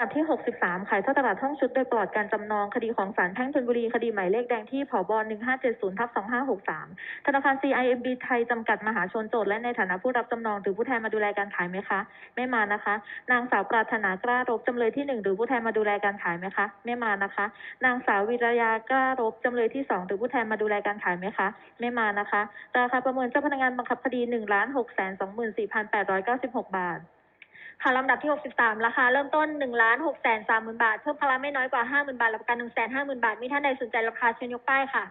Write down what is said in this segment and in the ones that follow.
ลำดับที่ 63 ขายท่อตลาดห้องชุดโดยปลอดการจำนองคดีของศาลแพ่งธนบุรี คดีหมายเลขแดงที่ผบ1570ทับ2563 ธนาคาร CIMB ไทย จำกัดมหาชนโจทย์และในฐานะผู้รับจำนองหรือผู้แทนมาดูแลการขายไหมคะ ไม่มานะคะ นางสาวปรารถนากล้ารบจำเลยที่ 1 หรือผู้แทนมาดูแลการขายไหมคะ ไม่มานะคะ นางสาววิรยากล้ารบจำเลยที่ 2 หรือผู้แทนมาดูแลการขายไหมคะ ไม่มานะคะ ราคาประเมินเจ้าพนักงานบังคับคดี1 6 2 4 8 9 6 บาท ค่ะลำดับที่ 63 ราคาเริ่มต้น1ล้าน6แสน3หมื่นบาท เพิ่มภาระไม่น้อยกว่า 50,000 บาทรับประกัน1แสน5หมื่นบาท มีท่านใดสนใจราคาเชิญยกป้ายค่ะ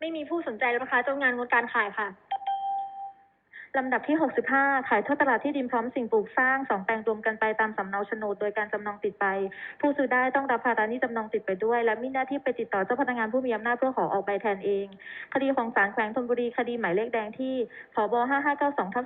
ไม่มีผู้สนใจราคาเจ้างานงดการขายค่ะ ลำดับที่ 65 ขายทอดตลาดที่ดินพร้อมสิ่งปลูกสร้างสองแปลงรวมกันไปตามสำเนาโฉนดโดยการจำนองติดไป ผู้ซื้อได้ต้องรับภาระหนี้จำนองติดไปด้วย และมีหน้าที่ไปติดต่อเจ้าพนักงานผู้มีอำนาจเพื่อขอออกใบแทนเอง คดีของศาลแขวงธนบุรีคดีหมายเลขแดงที่ผบ5592ทับ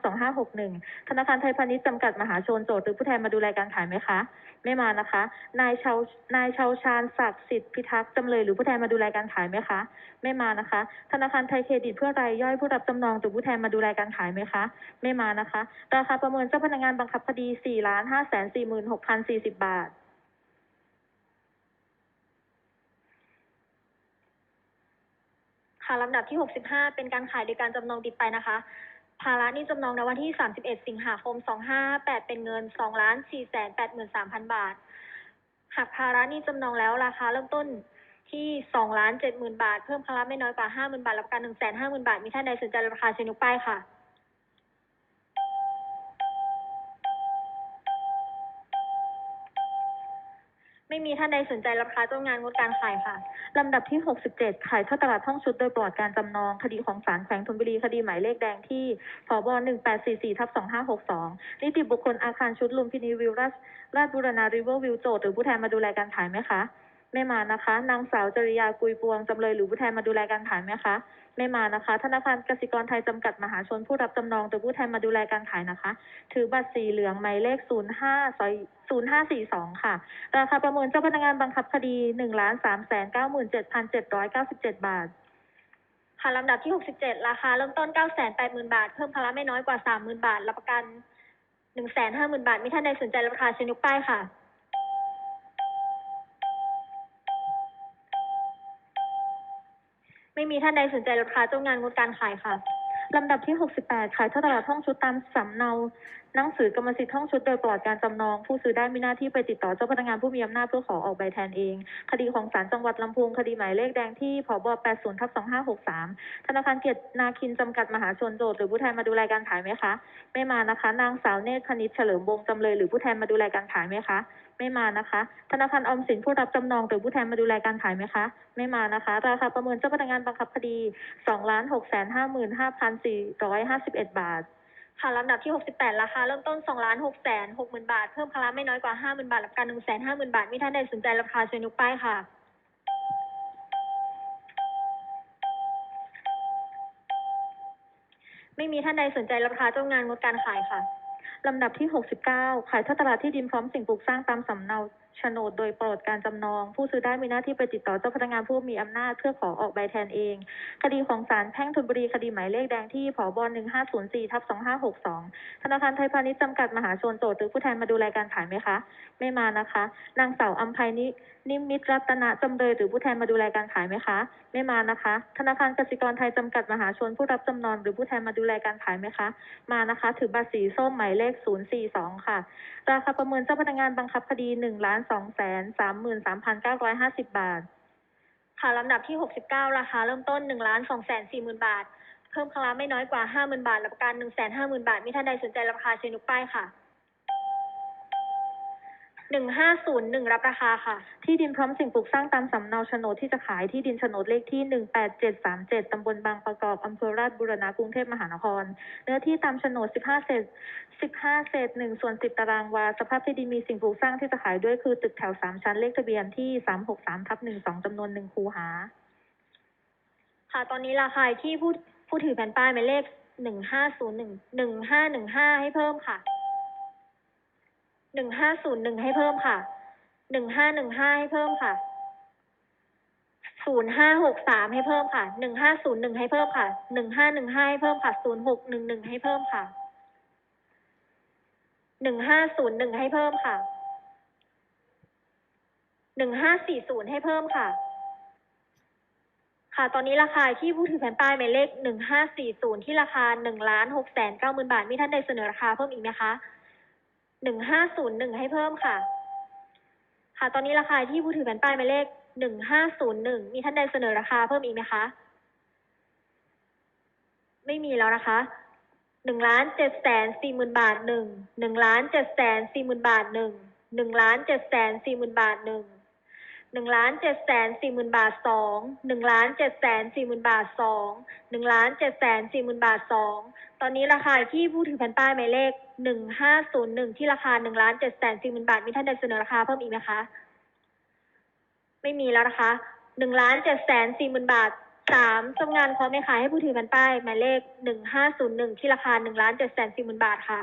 2561 ธนาคารไทยพาณิชย์จำกัดมหาชนโจทย์หรือผู้แทนมาดูแลการขายไหมคะ ไม่มานะคะ นายชาวนายชาวชาญศักดิ์สิทธิ์พิทักษ์จำเลยหรือผู้แทนมาดูแลการขายไหมคะ ไม่มานะคะ ธนาคารไทยเครดิตเพื่อรายย่อยผู้รับจำนองหรือผู้แทนมาดูแลการขายไหมคะ ไม่มานะคะ ราคาประเมินเจ้าพนักงานบังคับคดี4ล้าน5แสน46,040 บาทค่ะลำดับที่ 65 เป็นการขายโดยการจำนองติดไปนะคะ ภาระหนี้จำนองในวันที่ 31 สิงหาคม 258 เป็นเงิน2ล้าน483,000 บาท หากภาระหนี้จำนองแล้วราคาเริ่มต้นที่2ล้าน70,000 บาท เพิ่มภาระไม่น้อยกว่า 50,000 บาท รับประกัน 1 5 0 0 0 0 บาท มีท่านใดสนใจราคาเชิญยกป้ายค่ะ ไม่มีท่านใดสนใจราคาจ้างงานงดการขายค่ะ ลำดับที่ 67 ขายท่อตลาดห้องชุดโดยปลอดการจำนอง คดีของศาลแขวงธนบุรีคดีหมายเลขแดงที่สบ1844ทับ2562 นิติบุคคลอาคารชุดลุมพินีวิวราชราชบุรณาริเวอร์วิวโจทย์หรือผู้แทนมาดูแลการขายไหมคะ ไม่มานะคะ นางสาวจริยากุยปวงจำเลยหรือผู้แทนมาดูแลการขายไหมคะ ไม่มานะคะ ธนาคารกสิกรไทยจำกัดมหาชนผู้รับจำนองหรือผู้แทนมาดูแลการขายนะคะ ถือบัตรสีเหลืองหมายเลข 05ซอย0542 ค่ะ ราคาประเมินเจ้าพนักงานบังคับคดี1ล้าน3แสน97,797 บาทค่ะลำดับที่ 67 ราคาเริ่มต้น 980,000 บาท เพิ่มภาระไม่น้อยกว่า 30,000 บาท รับประกัน 150,000 บาท มีท่านใดสนใจราคาเชิญยกป้ายค่ะ ไม่มีท่านใดสนใจราคาเจ้างานงดการขายค่ะลำดับที่ 68 ขายท่อตลาดห้องชุดตามสำเนาหนังสือกรรมสิทธิ์ห้องชุดโดยปลอดการจำนอง ผู้ซื้อได้มีหน้าที่ไปติดต่อเจ้าพนักงานผู้มีอำนาจเพื่อขอออกใบแทนเอง คดีของศาลจังหวัดลำพูนคดีหมายเลขแดงที่ผบ80ทับ2563 ธนาคารเกียรตินาคินจำกัดมหาชนโจทย์หรือผู้แทนมาดูแลการขายไหมคะ ไม่มานะคะ นางสาวเนตรคณิตเฉลิมวงจำเลยหรือผู้แทนมาดูแลการขายไหมคะ ไม่มานะคะ ธนาคารออมสินผู้รับจำนองหรือผู้แทนมาดูแลการขายไหมคะ ไม่มานะคะ ราคาประเมินเจ้าพนักงานบังคับคดี2ล้าน6แสน55,451บาทค่ะลำดับที่ 68 ราคาเริ่มต้น2ล้าน6แสน60,000 บาท เพิ่มภาระไม่น้อยกว่า 50,000 บาท รับประกัน5 0 0 0 0 บาท มีท่านใดสนใจราคาเชิญยกป้ายค่ะ ไม่มีท่านใดสนใจราคาเจ้างานงดการขายค่ะ ลำดับที่ 69 ขายท่อตลาดที่ดินพร้อมสิ่งปลูกสร้างตามสำเนาโฉนดโดยโปรดการจำนอง ผู้ซื้อได้มีหน้าที่ไปติดต่อเจ้าพนักงานผู้มีอำนาจเพื่อขอออกใบแทนเอง คดีของศาลแพ่งธนบุรีคดีหมายเลขแดงที่ผบ1504ทับ2562 ธนาคารไทยพาณิชย์จำกัดมหาชนโจทย์หรือผู้แทนมาดูแลการขายไหมคะ ไม่มานะคะ นางสาวอัมภัยนิ นิมิตรัตนะจำเลยหรือผู้แทนมาดูแลการขายไหมคะ ไม่มานะคะ ธนาคารกสิกรไทยจำกัดมหาชนผู้รับจำนองหรือผู้แทนมาดูแลการขายไหมคะ มานะคะ ถือบัตรสีส้มหมายเลข 042 ค่ะ ราคาประเมินเจ้าพนักงานบังคับคดี1ล้าน2แสน33,950 บาท ค่ะลำดับที่ 69 ราคาเริ่มต้น1ล้าน2แสน40,000 บาท เพิ่มภาระไม่น้อยกว่า 50,000 บาทรับประกัน1 5 0 0 0 0 บาท มีท่านใดสนใจราคาเชิญยกป้ายค่ะ 1501รับราคาค่ะ ที่ดินพร้อมสิ่งปลูกสร้างตามสำเนาโฉนดที่จะขายที่ดินโฉนดเลขที่18737ตำบลบางประกอบอำเภอราชบุรณะกรุงเทพมหานคร เนื้อที่ตามโฉนด15เศษ15เศษ1ส่วน10ตารางวา สภาพที่ดินมีสิ่งปลูกสร้างที่จะขายด้วยคือตึกแถว3ชั้นเลขทะเบียนที่363ทับ12จำนวน1คูหา ค่ะ ตอนนี้ราคาที่ผู้ผู้ถือแผ่นป้ายหมายเลข1501 1515ให้เพิ่มค่ะ 1501ให้เพิ่มค่ะ1515ให้เพิ่มค่ะ ศูนย์ห้าหกสามให้เพิ่มค่ะ หนึ่งห้าศูนย์หนึ่งให้เพิ่มค่ะ หนึ่งห้าหนึ่งห้าให้เพิ่มค่ะ ศูนย์หกหนึ่งหนึ่งให้เพิ่มค่ะ หนึ่งห้าศูนย์หนึ่งให้เพิ่มค่ะ หนึ่งห้าสี่ศูนย์ให้เพิ่มค่ะ ค่ะ ตอนนี้ราคาที่ผู้ถือแผ่นป้ายหมายเลขหนึ่งห้าสี่ศูนย์ที่ราคาหนึ่งล้านหกแสนเก้าหมื่นบาท มีท่านใดเสนอราคาเพิ่มอีกไหมคะ หนึ่งห้าศูนย์หนึ่งให้เพิ่มค่ะ ค่ะ ตอนนี้ราคาที่ผู้ถือแผ่นป้ายหมายเลขหนึ่งห้าศูนย์หนึ่งมีท่านใดเสนอราคาเพิ่มอีกไหมคะ ไม่มีแล้วนะคะหนึ่งล้านเจ็ดแสนสี่หมื่นบาทหนึ่งหนึ่งล้านเจ็ดแสนสี่หมื่นบาทหนึ่งหนึ่งล้านเจ็ดแสนสี่หมื่นบาทหนึ่งหนึ่งล้านเจ็ดแสนสี่หมื่นบาทสองหนึ่งล้านเจ็ดแสนสี่หมื่นบาทสองหนึ่งล้านเจ็ดแสนสี่หมื่นบาทสองตอนนี้ราคาที่ผู้ถือแผ่นป้ายหมายเลข หนึ่งห้าศูนย์หนึ่งที่ราคาหนึ่งล้านเจ็ดแสนสี่หมื่นบาท มีท่านใดเสนอราคาเพิ่มอีกไหมคะ ไม่มีแล้วนะคะหนึ่งล้านเจ็ดแสนสี่หมื่นบาทสามจำงานพร้อมไหมคะให้ผู้ถือแผ่นป้ายหมายเลขหนึ่งห้าศูนย์หนึ่งที่ราคาหนึ่งล้านเจ็ดแสนสี่หมื่นบาทค่ะ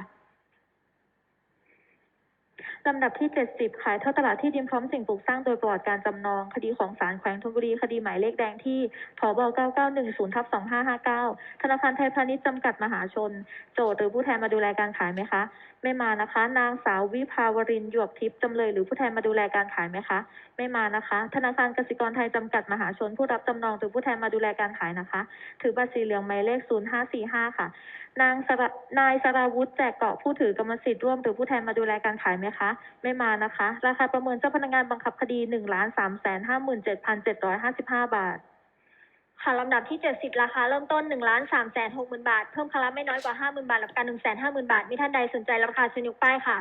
ลำดับที่ 70 ขายท่อตลาดที่ดินพร้อมสิ่งปลูกสร้างโดยปลอดการจำนอง คดีของศาลแขวงธนบุรี คดีหมายเลขแดงที่พบ9910ทับ2559 ธนาคารไทยพาณิชย์จำกัดมหาชน โจทย์หรือผู้แทนมาดูแลการขายไหมคะ ไม่มานะคะ นางสาววิภาวรินหยวกทิพย์จำเลยหรือผู้แทนมาดูแลการขายไหมคะ ไม่มานะคะ ธนาคารกสิกรไทยจำกัดมหาชน ผู้รับจำนองหรือผู้แทนมาดูแลการขายนะคะ ถือบัตรสีเหลืองหมายเลข 0545 ค่ะ นางนายสราวุธแจกเกาะผู้ถือกรรมสิทธิ์ร่วมหรือผู้แทนมาดูแลการขายไหมคะไม่มานะคะ ราคาประเมินเจ้าพนักงานบังคับคดีหนึ่งล้านสามแสนห้าหมื่นเจ็ดพันเจ็ดร้อยห้าสิบห้าบาท ค่ะลำดับที่เจ็ดสิบราคาเริ่มต้นหนึ่งล้านสามแสนหกหมื่นบาท เพิ่มคาระไม่น้อยกว่าห้าหมื่นบาทหลักการหนึ่งแสนห้าหมื่นบาท มีท่านใดสนใจรับราคาเชิญยกป้ายค่ะ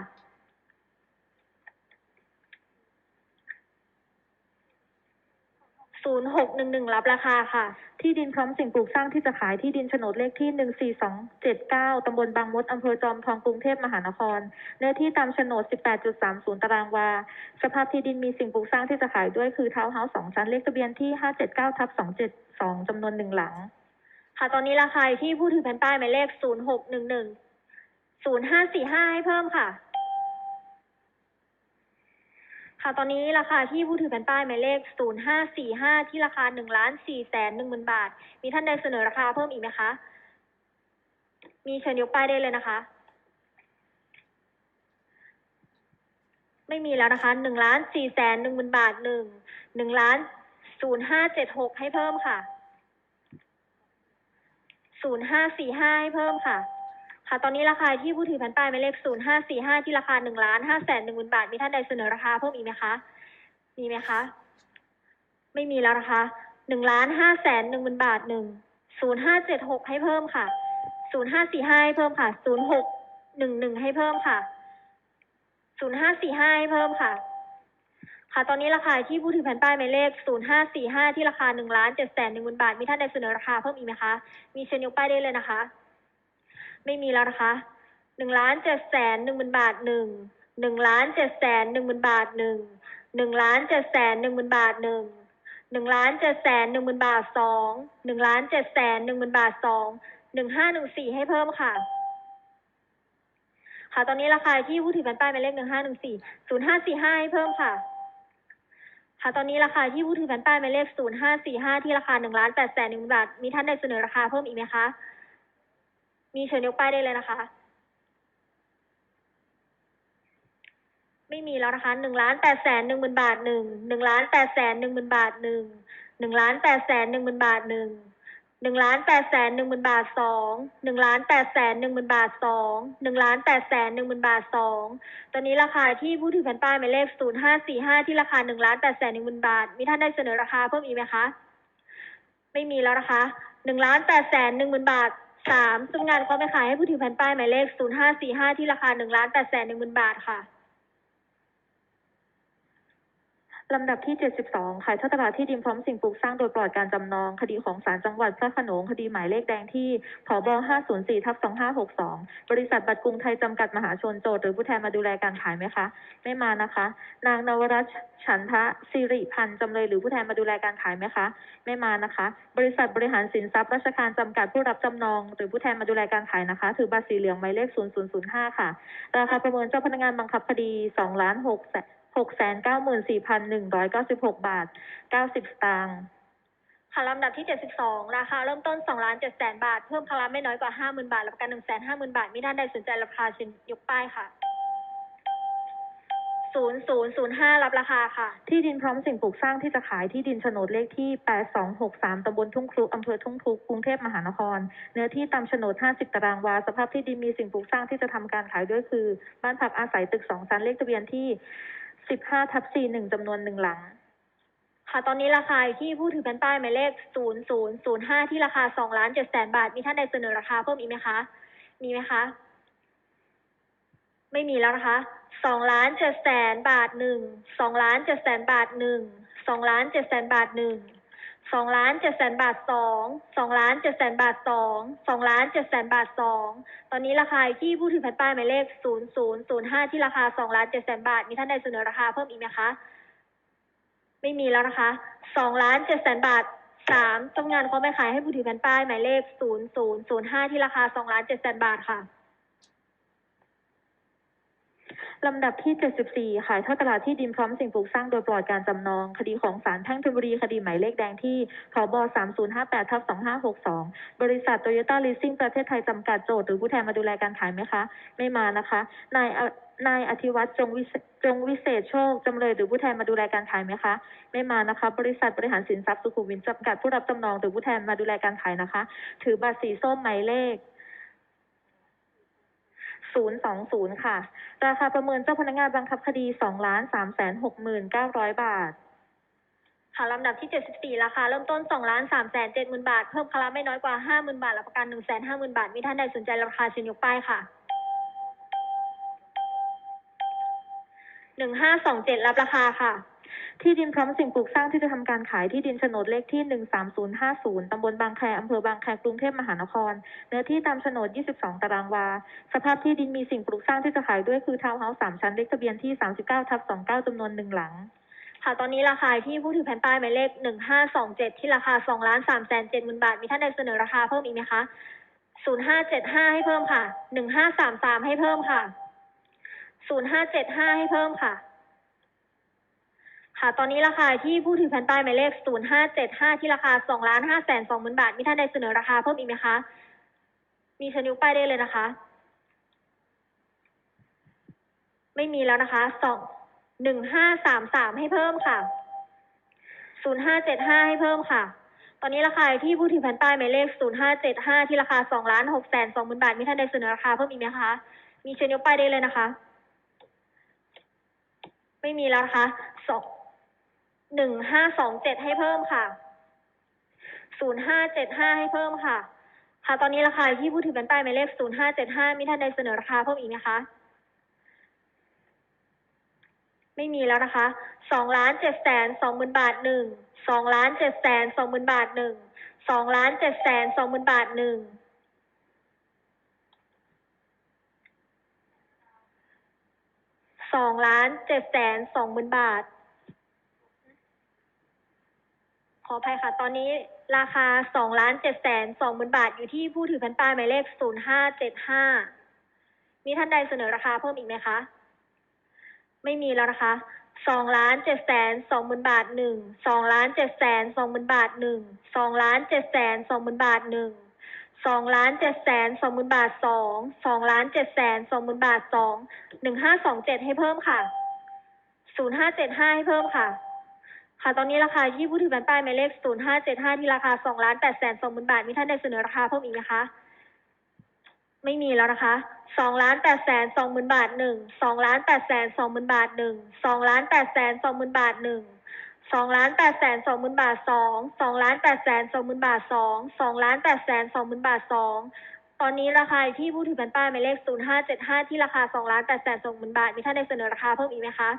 ศูนย์หกหนึ่งหนึ่งรับราคาค่ะ ที่ดินพร้อมสิ่งปลูกสร้างที่จะขายที่ดินโฉนดเลขที่หนึ่งสี่สองเจ็ดเก้าตำบลบางมดอำเภอจอมทองกรุงเทพมหานครเนื้อที่ตามโฉนดสิบแปดจุดสามศูนย์ตารางวา สภาพที่ดินมีสิ่งปลูกสร้างที่จะขายด้วยคือทาวน์เฮาส์สองชั้นเลขทะเบียนที่ห้าเจ็ดเก้าทับสองเจ็ดสองจำนวนหนึ่งหลัง ค่ะตอนนี้ราคาที่ผู้ถือแผ่นป้ายหมายเลขศูนย์หกหนึ่งหนึ่งศูนย์ห้าสี่ห้าให้เพิ่มค่ะ ค่ะตอนนี้ราคาที่ผู้ถือแผ่นป้ายหมายเลขศูนย์ห้าสี่ห้าที่ราคาหนึ่งล้านสี่แสนหนึ่งหมื่นบาท มีท่านใดเสนอราคาเพิ่มอีกไหมคะ มีเชิญยกป้ายได้เลยนะคะ ไม่มีแล้วนะคะหนึ่งล้านสี่แสนหนึ่งหมื่นบาทหนึ่งหนึ่งล้านศูนย์ห้าเจ็ดหกให้เพิ่มค่ะศูนย์ห้าสี่ห้าให้เพิ่มค่ะ ค่ะ ตอนนี้ราคาที่ผู้ถือแผ่นป้ายหมายเลขศูนย์ห้าสี่ห้าที่ราคาหนึ่งล้านห้าแสนหนึ่งหมื่นบาท มีท่านใดเสนอราคาเพิ่มอีกไหมคะ มีไหมคะ ไม่มีแล้วนะคะหนึ่งล้านห้าแสนหนึ่งหมื่นบาทหนึ่งศูนย์ห้าเจ็ดหกให้เพิ่มค่ะศูนย์ห้าสี่ห้าให้เพิ่มค่ะศูนย์หกหนึ่งหนึ่งให้เพิ่มค่ะศูนย์ห้าสี่ห้าให้เพิ่มค่ะค่ะตอนนี้ราคาที่ผู้ถือแผ่นป้ายหมายเลขศูนย์ห้าสี่ห้าที่ราคาหนึ่งล้านเจ็ดแสนหนึ่งหมื่นบาท มีท่านใดเสนอราคาเพิ่มอีกไหมคะ มีเชิญยกป้ายได้เลยนะคะ ไม่มีแล้วนะคะหนึ่งล้านเจ็ดแสนหนึ่งหมื่นบาทหนึ่งหนึ่งล้านเจ็ดแสนหนึ่งหมื่นบาทหนึ่งหนึ่งล้านเจ็ดแสนหนึ่งหมื่นบาทหนึ่งหนึ่งล้านเจ็ดแสนหนึ่งหมื่นบาทสองหนึ่งล้านเจ็ดแสนหนึ่งหมื่นบาทสองหนึ่งห้าหนึ่งสี่ให้เพิ่มค่ะ ค่ะตอนนี้ราคาที่ผู้ถือแผ่นป้ายหมายเลขหนึ่งห้าหนึ่งสี่ศูนย์ห้าสี่ห้าให้เพิ่มค่ะ ค่ะตอนนี้ราคาที่ผู้ถือแผ่นป้ายหมายเลขศูนย์ห้าสี่ห้าที่ราคาหนึ่งล้านแปดแสนหนึ่งบาท มีท่านใดเสนอราคาเพิ่มอีกไหมคะ มีเชิญยกป้ายได้เลยนะคะ ไม่มีแล้วนะคะหนึ่งล้านแปดแสนหนึ่งหมื่นบาทหนึ่งหนึ่งล้านแปดแสนหนึ่งหมื่นบาทหนึ่งหนึ่งล้านแปดแสนหนึ่งหมื่นบาทหนึ่งหนึ่งล้านแปดแสนหนึ่งหมื่นบาทสองหนึ่งล้านแปดแสนหนึ่งหมื่นบาทสองหนึ่งล้านแปดแสนหนึ่งหมื่นบาทสองตอนนี้ราคาที่ผู้ถือแผ่นป้ายหมายเลขศูนย์ห้าสี่ห้าที่ราคาหนึ่งล้านแปดแสนหนึ่งหมื่นบาท มีท่านได้เสนอราคาเพิ่มอีกไหมคะ ไม่มีแล้วนะคะหนึ่งล้านแปดแสนหนึ่งหมื่นบาท สามจำงานความไปขายให้ผู้ถือแผ่นป้ายหมายเลขศูนย์ห้าสี่ห้าที่ราคาหนึ่งล้านแปดแสนหนึ่งหมื่นบาทค่ะ ลำดับที่ 72 ขายท่อตลาดที่ดินพร้อมสิ่งปลูกสร้างโดยปลอดการจำนอง คดีของศาลจังหวัดพระโขนงคดีหมายเลขแดงที่ผบ504ทับ2562 บริษัทบัตรกรุงไทยจำกัดมหาชนโจทย์หรือผู้แทนมาดูแลการขายไหมคะ ไม่มานะคะ นางนวรัชฉันทะสิริพันธ์จำเลยหรือผู้แทนมาดูแลการขายไหมคะ ไม่มานะคะ บริษัทบริหารสินทรัพย์ราชการจำกัดผู้รับจำนอง หรือผู้แทนมาดูแลการขายนะคะ ถือบัตรสีเหลืองหมายเลข0005ค่ะ ราคาประเมินเจ้าพนักงานบังคับคดี2ล้าน6แสน หกแสนเก้าหมื่นสี่พันหนึ่งร้อยเก้าสิบหกบาทเก้าสิบสตางค์ค่ะลำดับที่ 72 ราคาเริ่มต้น2ล้าน7แสนบาท เพิ่มภาระไม่น้อยกว่า 50,000 บาท รับประกัน 150,000 บาท มีท่านใดสนใจราคาเชิญยกป้ายค่ะ 0005 รับราคาค่ะ ที่ดินพร้อมสิ่งปลูกสร้างที่จะขายที่ดินโฉนดเลขที่ 8263ตำบลทุ่งครุอำเภอทุ่งครุกรุงเทพมหานคร เนื้อที่ตามโฉนด 50 ตารางวา สภาพที่ดินมีสิ่งปลูกสร้างที่จะทำการขายด้วยคือ บ้านพักอาศัยตึก 2 ชั้นเลขทะเบียนที่ 15ทับ41จำนวนหนึ่งหลัง ค่ะ ตอนนี้ราคาอยู่ที่ผู้ถือแผ่นป้ายหมายเลข0005ที่ราคา2ล้าน7แสนบาท มีท่านใดเสนอราคาเพิ่มอีกไหมคะ มีไหมคะ ไม่มีแล้วนะคะ2ล้าน7แสนบาทหนึ่ง2ล้าน7แสนบาทหนึ่ง2ล้าน7แสนบาทหนึ่ง 2ล้าน7แสนบาทสอง2ล้าน7แสนบาทสอง2ล้าน7แสนบาทสองตอนนี้ราคาอยู่ที่ผู้ถือแผ่นป้ายหมายเลข0005ที่ราคา2ล้าน7แสนบาท มีท่านใดเสนอราคาเพิ่มอีกไหมคะ ไม่มีแล้วนะคะสองล้านเจ็ดแสนบาทสามจำงานเขาไม่ขายให้ผู้ถือแผ่นป้ายหมายเลขศูนย์ศูนย์ศูนย์ห้าที่ราคาสองล้านเจ็ดแสนบาทค่ะ ลำดับที่ 74 ขายทอดตลาดที่ดินพร้อมสิ่งปลูกสร้างโดยปลอดการจำนอง คดีของศาลแพ่งธนบุรี คดีหมายเลขแดงที่พบ3058ทับ2562 บริษัทโตโยต้าลีสซิ่งประเทศไทยจำกัดโจทย์หรือผู้แทนมาดูแลการขายไหมคะ ไม่มานะคะ นายนายอธิวัตรจงวิจงวิเศษโชค จำเลยหรือผู้แทนมาดูแลการขายไหมคะ ไม่มานะคะ บริษัทบริหารสินทรัพย์สุขุมวิทจำกัดผู้รับจำนองหรือผู้แทนมาดูแลการขายนะคะ ถือบัตรสีส้มหมายเลข 020 ค่ะ ราคาประเมินเจ้าพนักงานบังคับคดี 2 ล้าน3แสน69,000 บาท ค่ะลำดับที่เจ็ดสิบสี่ราคาเริ่มต้นสองล้านสามแสนเจ็ดหมื่นบาท เพิ่มคาราไม่น้อยกว่าห้าหมื่นบาท รับประกันหนึ่งแสนห้าหมื่นบาท มีท่านใดสนใจราคาเชิญยกป้ายค่ะหนึ่งห้าสองเจ็ดรับราคาค่ะ ที่ดินพร้อมสิ่งปลูกสร้างที่จะทำการขายที่ดินโฉนดเลขที่ 13050ตำบลบางแคอำเภอบางแคกรุงเทพมหานคร เนื้อที่ตามโฉนด 22 ตารางวา สภาพที่ดินมีสิ่งปลูกสร้างที่จะขายด้วยคือทาวน์เฮาส์3ชั้นเลขทะเบียนที่ 39ทับ29จำนวนหนึ่งหลังค่ะ ตอนนี้ราคาที่ผู้ถือแผ่นป้ายหมายเลขหนึ่งห้าสองเจ็ดที่ราคาสองล้านสามแสนเจ็ดหมื่นบาท มีท่านใดเสนอราคาเพิ่มอีกไหมคะศูนย์ห้าเจ็ดห้าให้เพิ่มค่ะหนึ่งห้าสามสามให้เพิ่มค่ะศูนย์ห้าเจ็ดห้าให้เพิ่มค่ะ ค่ะ ตอนนี้ราคาที่ผู้ถือแผ่นป้ายหมายเลขศูนย์ห้าเจ็ดห้าที่ราคาสองล้านห้าแสนสองหมื่นบาท มีท่านใดเสนอราคาเพิ่มอีกไหมคะ มีชนิวป้ายได้เลยนะคะ ไม่มีแล้วนะคะสองหนึ่งห้าสามสามให้เพิ่มค่ะศูนย์ห้าเจ็ดห้าให้เพิ่มค่ะ ตอนนี้ราคาที่ผู้ถือแผ่นป้ายหมายเลขศูนย์ห้าเจ็ดห้าที่ราคาสองล้านหกแสนสองหมื่นบาท มีท่านใดเสนอราคาเพิ่มอีกไหมคะ มีเชิญยกป้ายได้เลยนะคะ ไม่มีแล้วนะคะสอง หนึ่งห้าสองเจ็ดให้เพิ่มค่ะศูนย์ห้าเจ็ดห้าให้เพิ่มค่ะ ค่ะ ตอนนี้ราคาที่ผู้ถือแผ่นป้ายหมายเลขศูนย์ห้าเจ็ดห้ามีท่านใดเสนอราคาเพิ่มอีกไหมคะ ไม่มีแล้วนะคะสองล้านเจ็ดแสนสองหมื่นบาทหนึ่งสองล้านเจ็ดแสนสองหมื่นบาทหนึ่งสองล้านเจ็ดแสนสองหมื่นบาทหนึ่งสองล้านเจ็ดแสนสองหมื่นบาท ข ออภัยค่ะ ตอนนี้ราคาสองล้านเจ็ดแสนสองหมื่นบาทอยู่ที่ผู้ถือแผ่นป้ายหมายเลขศูนย์ห้าเจ็ดห้ามีท่านใดเสนอราคาเพิ่มอีกไหมคะ ไม่มีแล้วนะคะสองล้านเจ็ดแสนสองหมื่นบาทหนึ่งสองล้านเจ็ดแสนสองหมื่นบาทหนึ่งสองล้านเจ็ดแสนสองหมื่นบาทหนึ่งสองล้านเจ็ดแสนสองหมื่นบาทสองสองล้านเจ็ดแสนสองหมื่นบาทสองหนึ่งห้าสองเจ็ดให้เพิ่มค่ะศูนย์ห้าเจ็ดห้าให้เพิ่มค่ะ ค่ะตอนนี้ราคาที่ผู้ถือแผ่นป้ายหมายเลขศูนย์ห้าเจ็ดห้าที่ราคาสองล้านแปดแสนสองหมื่นบาท มีท่านใดเสนอราคาเพิ่มอีกไหมคะ ไม่มีแล้วนะคะสองล้านแปดแสนสองหมื่นบาทหนึ่งสองล้านแปดแสนสองหมื่นบาทหนึ่งสองล้านแปดแสนสองหมื่นบาทหนึ่งสองล้านแปดแสนสองหมื่นบาทสองสองล้านแปดแสนสองหมื่นบาทสองสองล้านแปดแสนสองหมื่นบาทสองตอนนี้ราคาที่ผู้ถือแผ่นป้ายหมายเลขศูนย์ห้าเจ็ดห้าที่ราคาสองล้านแปดแสนสองหมื่นบาท มีท่านใดเสนอราคาเพิ่มอีกไหมคะ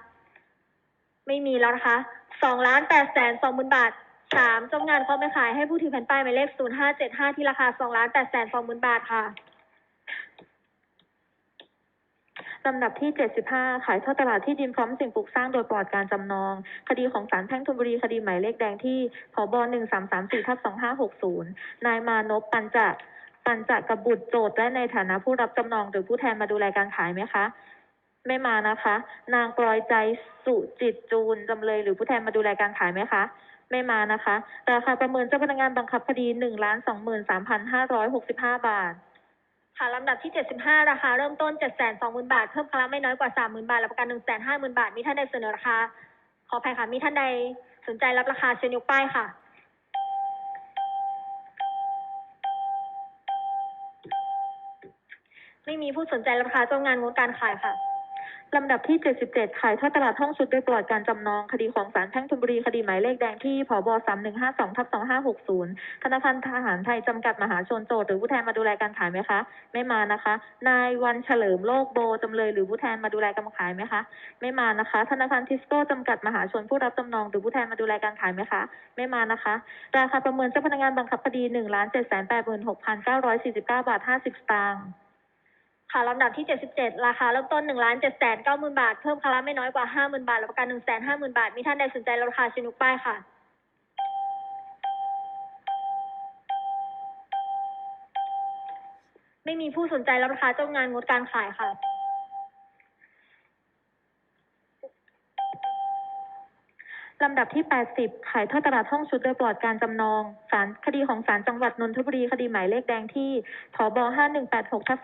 ไม่มีแล้วนะคะสองล้านแปดแสนสองหมื่นบาทสามจำงานเขาไม่ขายให้ผู้ถือแผ่นป้ายหมายเลขศูนย์ห้าเจ็ดห้าที่ราคาสองล้านแปดแสนสองหมื่นบาทค่ะลำดับที่ 75 ขายทอดตลาดที่ดินพร้อมสิ่งปลูกสร้างโดยปลอดการจำนอง คดีของศาลแพ่งธนบุรี คดีหมายเลขแดงที่พบ1334ทับ2560 นายมานพปัญจะปัญจะกบุตรโจทย์และในฐานะผู้รับจำนองหรือผู้แทนมาดูแลการขายไหมคะ ไม่มานะคะ นางปลอยใจสุจิตจูนจำเลยหรือผู้แทนมาดูแลการขายไหมคะ ไม่มานะคะ ราคาประเมินเจ้าพนักงานบังคับคดีหนึ่งล้านสองหมื่นสามพันห้าร้อยหกสิบห้าบาท ค่ะลำดับที่ 75 ราคาเริ่มต้น 720,000บาท เพิ่มครั้งไม่น้อยกว่า 30,000 บาทรับประกัน 150,000 บาท มีท่านใดเสนอราคา ขออภัยค่ะ มีท่านใดสนใจรับราคาเชิญยกป้ายค่ะไม่มีผู้สนใจรับราคาเจ้างานงดการขายค่ะ ลำดับที่ 77 ขายทอดตลาดห้องชุดโดยปลอดการจำนองคดีของศาลแพ่งธนบุรี คดีหมายเลขแดงที่ผบ3152ทับ2560 ธนาคารทหารไทยจำกัดมหาชนโจทย์หรือผู้แทนมาดูแลการขายไหมคะ ไม่มานะคะ นายวันเฉลิมโลกโบจำเลยหรือผู้แทนมาดูแลการขายไหมคะ ไม่มานะคะ ธนาคารทิสโก้จำกัดมหาชนผู้รับจำนองหรือผู้แทนมาดูแลการขายไหมคะ ไม่มานะคะ ราคาประเมินเจ้าพนักงานบังคับคดี1 7 8 6 9 4 9บาท50สตางค์ ค่ะลำดับที่ 77 ราคาเริ่มต้น1ล้าน7แสน90,000 บาท เพิ่มครั้งละไม่น้อยกว่า 50,000 บาทรับประกัน 150,000 บาท มีท่านใดสนใจราคาเชิญยกป้ายค่ะไม่มีผู้สนใจรับราคาเจ้างานงดการขายค่ะ ลำดับที่ 80 ขายทอดตลาดห้องชุดโดยปลอดการจำนองศาลคดีของศาลจังหวัดนนทบุรีคดีหมายเลขแดงที่ผบ5186ทับ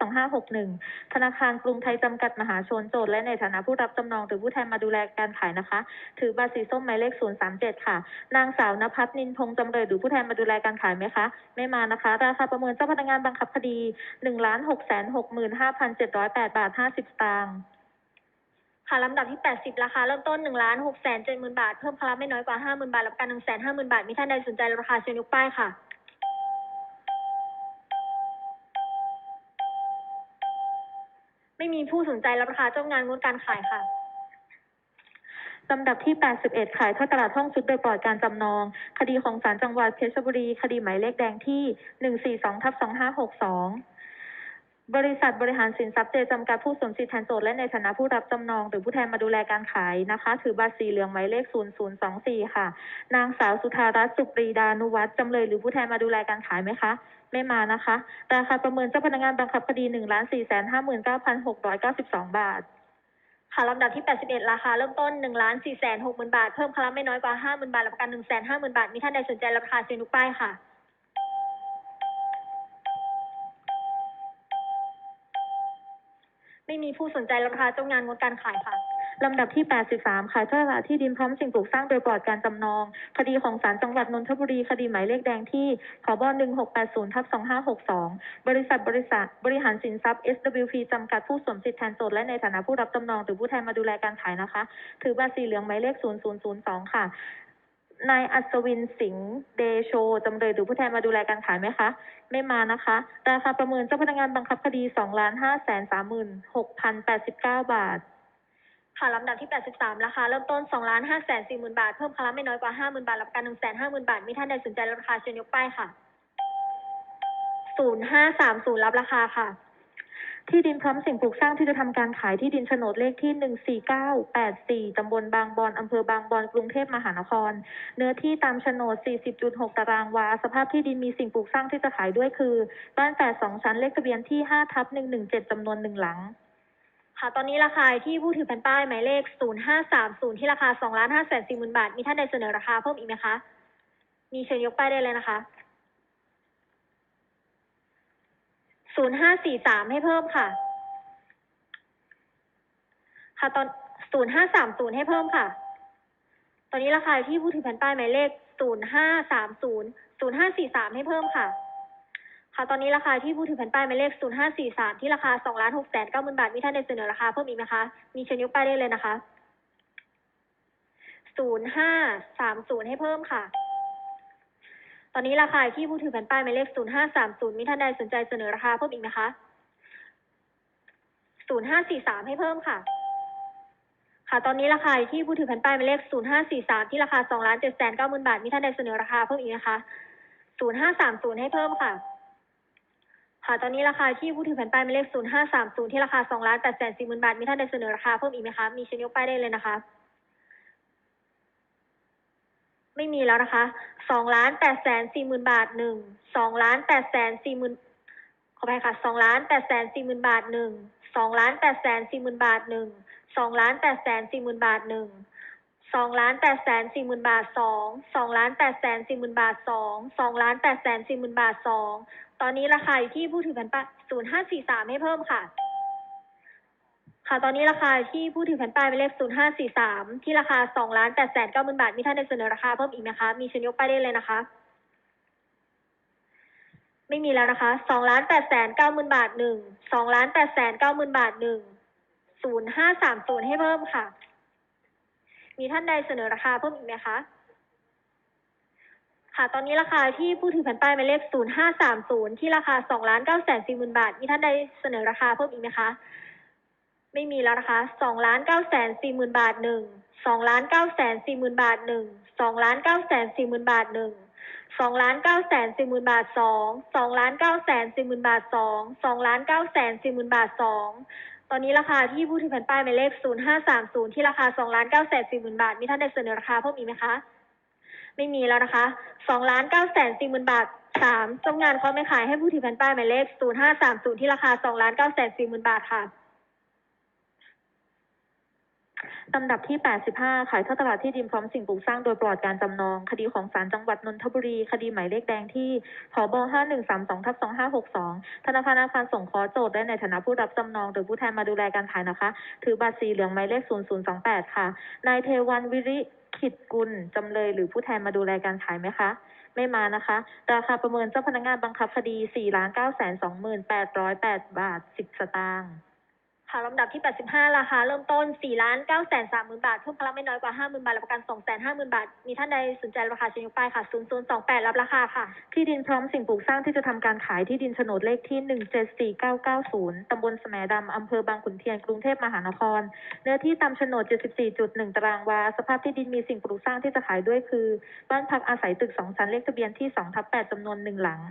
2561 ธนาคารกรุงไทยจำกัดมหาชนโจทย์และในฐานะผู้รับจำนองหรือผู้แทนมาดูแลการขายนะคะ ถือบัตรสีส้มหมายเลข 037 ค่ะ นางสาวนภัสนินพงษ์จำเลยหรือผู้แทนมาดูแลการขายไหมคะ ไม่มานะคะ ราคาประเมินเจ้าพนักงานบังคับคดี 1 6 6 5 7 0 8 บาท 50 สตางค์ ค่ะลำดับที่ 80 ราคาเริ่มต้น1ล้าน6แสน70,000บาท เพิ่มครั้งละไม่น้อยกว่า 50,000 บาทรับประกัน150,000 บาท มีท่านใดสนใจราคาเชิญยกป้ายค่ะ ไม่มีผู้สนใจรับราคาเจ้างานงดการขายค่ะลำดับที่ 81 ขายทอดตลาดห้องชุดโดยปล่อดการจำนอง คดีของศาลจังหวัดเพชรบุรี คดีหมายเลขแดงที่ 142ทับ2562 บริษัทบริหารสินทรัพย์เจจำกัดผู้สวมสิทธิแทนโจทย์และในฐานะผู้รับจำนอง หรือผู้แทนมาดูแลการขายนะคะ ถือบัตรสีเหลืองหมายเลข 0024 ค่ะ นางสาวสุธารัตน์สุปรีดานุวัฒน์จำเลยหรือผู้แทนมาดูแลการขายไหมคะไม่มานะคะ ราคาประเมินเจ้าพนักงานบังคับคดี 1 4 5 9 6 9 2 บาท ค่ะลำดับที่ 81 ราคาเริ่มต้น1ล้าน4แสน60,000 บาท เพิ่มครั้งละไม่น้อยกว่า 50,000 บาทรับประกัน 150,000 บาท มีท่านใดสนใจรับราคาเชิญยกป้ายค่ะ ไม่มีผู้สนใจราคาเจ้างานงดการขายค่ะลำดับที่ 83ขายทอดตลาดที่ดินพร้อมสิ่งปลูกสร้างโดยปลอดการจำนอง คดีของศาลจังหวัดนนทบุรี คดีหมายเลขแดงที่ผบ1680ทับ2562 บริษัทบริษัทบริหารสินทรัพย์ SWP จำกัดผู้สวมสิทธิแทนโจทย์และในฐานะผู้รับจำนองหรือผู้แทนมาดูแลการขายนะคะ ถือบัตรสีเหลืองหมายเลข0002 ค่ะ นายอัศวินสิงห์เดโชจำเลยหรือผู้แทนมาดูแลการขายไหมคะ ไม่มานะคะ ราคาประเมินเจ้าพนักงานบังคับคดี2ล้าน5แสน36,089บาท ค่ะลำดับที่ 83 ราคาเริ่มต้น2ล้าน5แสน40,000บาท เพิ่มครั้งไม่น้อยกว่า 50,000 บาทรับประกัน150,000 บาท มีท่านใดสนใจรับราคาเชิญยกป้ายค่ะ 0530 รับราคาค่ะ ที่ดินพร้อมสิ่งปลูกสร้างที่จะทำการขายที่ดินโฉนดเลขที่ 14984ตำบลบางบอนอำเภอบางบอนกรุงเทพมหานคร เนื้อที่ตามโฉนด 40.6 ตารางวา สภาพที่ดินมีสิ่งปลูกสร้างที่จะขายด้วยคือ บ้านแฝด2ชั้นเลขทะเบียนที่ 5 ทับ 117จำนวนหนึ่งหลังค่ะ ตอนนี้ราคาที่ผู้ถือแผ่นป้ายหมายเลข 0530 ที่ราคา2ล้าน5แสน40,000 บาท มีท่านใดเสนอราคาเพิ่มอีกไหมคะ มีเชิญยกป้ายได้เลยนะคะ ศูนย์ห้าสี่สามให้เพิ่มค่ะ ค่ะตอนศูนย์ห้าสามศูนย์ให้เพิ่มค่ะ ตอนนี้ราคาที่ผู้ถือแผ่นป้ายหมายเลขศูนย์ห้าสามศูนย์ศูนย์ห้าสี่สามให้เพิ่มค่ะ ค่ะตอนนี้ราคาที่ผู้ถือแผ่นป้ายหมายเลขศูนย์ห้าสี่สามที่ราคาสองล้านหกแสนเก้าหมื่นบาทมีท่านใดเสนอราคาเพิ่มอีกไหมคะ มีเชิยกป้ายได้เลยนะคะศูนย์ห้าสามศูนย์ให้เพิ่มค่ะ ตอนนี้ราคาที่ผู้ถือแผ่นป้ายหมายเลข 0530 มีท่านใดสนใจเสนอราคาเพิ่มอีกไหมคะ 0543 ให้เพิ่มค่ะ ค่ะตอนนี้ราคาที่ผู้ถือแผ่นป้ายหมายเลข 0543 ที่ราคา2ล้าน7แสน90,000บาท มีท่านใดเสนอราคาเพิ่มอีกไหมคะ 0530 ให้เพิ่มค่ะ ค่ะตอนนี้ราคาที่ผู้ถือแผ่นป้ายหมายเลข 0530 ที่ราคา2ล้าน8แสน40,000บาท มีท่านใดเสนอราคาเพิ่มอีกไหมคะ มีเชิญยกป้ายได้เลยนะคะ ไม่มีแล้วนะคะ2ล้าน8แสน40,000บาทหนึ่ง2ล้าน8แสน40,000ขอไปค่ะ2ล้าน8แสน40,000บาทหนึ่ง2ล้าน8แสน40,000บาทหนึ่ง2ล้าน8แสน40,000บาทหนึ่งสองล้านแปดแสนสี่หมื่นบาทสองสองล้านแปดแสนสี่หมื่นบาทสองสองล้านแปดแสนสี่หมื่นบาทสองตอนนี้ราคาอยู่ที่ผู้ถือแผ่นป้ายศูนย์ห้าสี่สามให้เพิ่มค่ะ ค่ะ ตอนนี้ราคาที่ผู้ถือแผ่นป้ายเป็นเลขศูนย์ห้าสี่สามที่ราคาสองล้านแปดแสนเก้าหมื่นบาท มีท่านใดเสนอราคาเพิ่มอีกไหมคะ มีเชิญยกป้ายได้เลยนะคะ ไม่มีแล้วนะคะสองล้านแปดแสนเก้าหมื่นบาทหนึ่งสองล้านแปดแสนเก้าหมื่นบาทหนึ่งศูนย์ห้าสามศูนย์ให้เพิ่มค่ะ มีท่านใดเสนอราคาเพิ่มอีกไหมคะ ค่ะ ตอนนี้ราคาที่ผู้ถือแผ่นป้ายหมายเลข 0530 ที่ราคา2ล้าน9แสน4หมื่นบาท มีท่านใดเสนอราคาเพิ่มอีกไหมคะ ไม่มีแล้วนะคะ2ล้าน9แสน4หมื่นบาทหนึ่ง2ล้าน9แสน4หมื่นบาทหนึ่ง2ล้าน9แสน4หมื่นบาทหนึ่ง2ล้าน9แสน4หมื่นบาทสอง2ล้าน9แสน4หมื่นบาทสอง2ล้าน9แสน4หมื่นบาทสองตอนนี้ราคาที่ผู้ถือแผ่นป้ายหมายเลข0530ที่ราคา2ล้าน9แสน4หมื่นบาท มีท่านใดเสนอราคาเพิ่มอีกไหมคะ ไม่มีแล้วนะคะ2ล้าน9แสน4หมื่นบาท3จำงานเขาไม่ขายให้ผู้ถือแผ่นป้ายหมายเลข0530ที่ราคา2ล้าน9แสน4หมื่นบาทค่ะ ลำดับที่ 85 ขายทอดตลาดที่ดินพร้อมสิ่งปลูกสร้างโดยปลอดการจำนอง คดีของศาลจังหวัดนนทบุรี คดีหมายเลขแดงที่พบ5132ทับ2562 ธนาคารอาคารสงเคราะห์โจทย์ได้ในฐานะผู้รับจำนองหรือผู้แทนมาดูแลการขายนะคะ ถือบัตรสีเหลืองหมายเลข 0028 ค่ะ นายเทวันวิริขิดกุลจำเลยหรือผู้แทนมาดูแลการขายไหมคะ ไม่มานะคะ ราคาประเมินเจ้าพนักงานบังคับคดี4 9 2 8 0 8 บาท 10 สตางค์ ค่ะลำดับที่ 85 ราคาเริ่มต้น 4 ล้าน9แสน3หมื่นบาทเพิ่มพลังไม่น้อยกว่า 50,000 บาท รับประกัน 2 5 0 0 0 0 บาท มีท่านใดสนใจราคาเชิญยกป้ายค่ะ 0028 รับราคาค่ะ ที่ดินพร้อมสิ่งปลูกสร้างที่จะทำการขายที่ดินโฉนดเลขที่ 174990 ตำบลแสมดำอำเภอบางขุนเทียน กรุงเทพมหานคร เนื้อที่ตามโฉนด 74.1 ตารางวา สภาพที่ดินมีสิ่งปลูกสร้างที่จะขายด้วยคือ บ้านพักอาศัยตึก 2 ชั้นเลขทะเบียนที่2ทับ8จำนวน 1 หลัง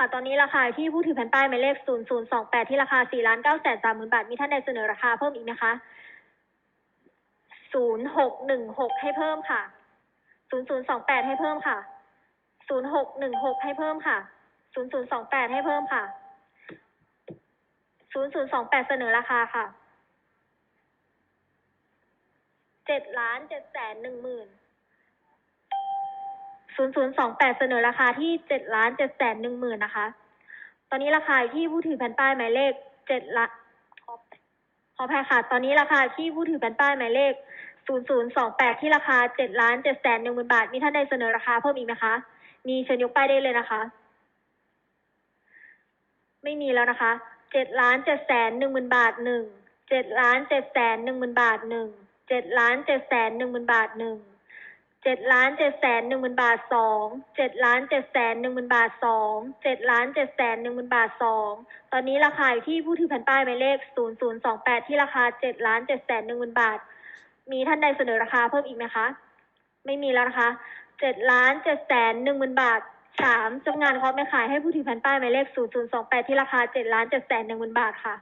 ค่ะตอนนี้ราคาที่ผู้ถือแผ่นป้ายหมายเลข 0028 ที่ราคา4ล้าน9แสน3หมื่นบาท มีท่านใดเสนอราคาเพิ่มอีกไหมคะ 0616 ให้เพิ่มค่ะ 0028 ให้เพิ่มค่ะ 0616 ให้เพิ่มค่ะ 0028 ให้เพิ่มค่ะ 0028 เสนอราคาค่ะ 7 ล้าน7แสน1หมื่น ศูนย์ศูนย์สองแปดเสนอราคาที่เจ็ดล้านเจ็ดแสนหนึ่งหมื่นนะคะ ตอนนี้ราคาที่ผู้ถือแผ่นป้ายหมายเลขเจ็ดละขอขอภัยค่ะ ตอนนี้ราคาที่ผู้ถือแผ่นป้ายหมายเลขศูนย์ศูนย์สองแปดที่ราคาเจ็ดล้านเจ็ดแสนหนึ่งหมื่นบาท มีท่านใดเสนอราคาเพิ่มอีกไหมคะ มีเชิญยกป้ายได้เลยนะคะ ไม่มีแล้วนะคะเจ็ดล้านเจ็ดแสนหนึ่งหมื่นบาทหนึ่งเจ็ดล้านเจ็ดแสนหนึ่งหมื่นบาทหนึ่งเจ็ดล้านเจ็ดแสนหนึ่งหมื่นบาทหนึ่ง เจ็ดล้านเจ็ดแสนหนึ่งหมื่นบาทสองเจ็ดล้านเจ็ดแสนหนึ่งหมื่นบาทสองเจ็ดล้านเจ็ดแสนหนึ่งหมื่นบาทสองตอนนี้ราคาอยู่ที่ผู้ถือแผ่นป้ายหมายเลขศูนย์ศูนย์สองแปดที่ราคาเจ็ดล้านเจ็ดแสนหนึ่งหมื่นบาท มีท่านใดเสนอราคาเพิ่มอีกไหมคะ ไม่มีแล้วนะคะเจ็ดล้านเจ็ดแสนหนึ่งหมื่นบาทสามจำงานเขาไม่ขายให้ผู้ถือแผ่นป้ายหมายเลขศูนย์ศูนย์สองแปดที่ราคาเจ็ดล้านเจ็ดแสนหนึ่งหมื่นบาทค่ะ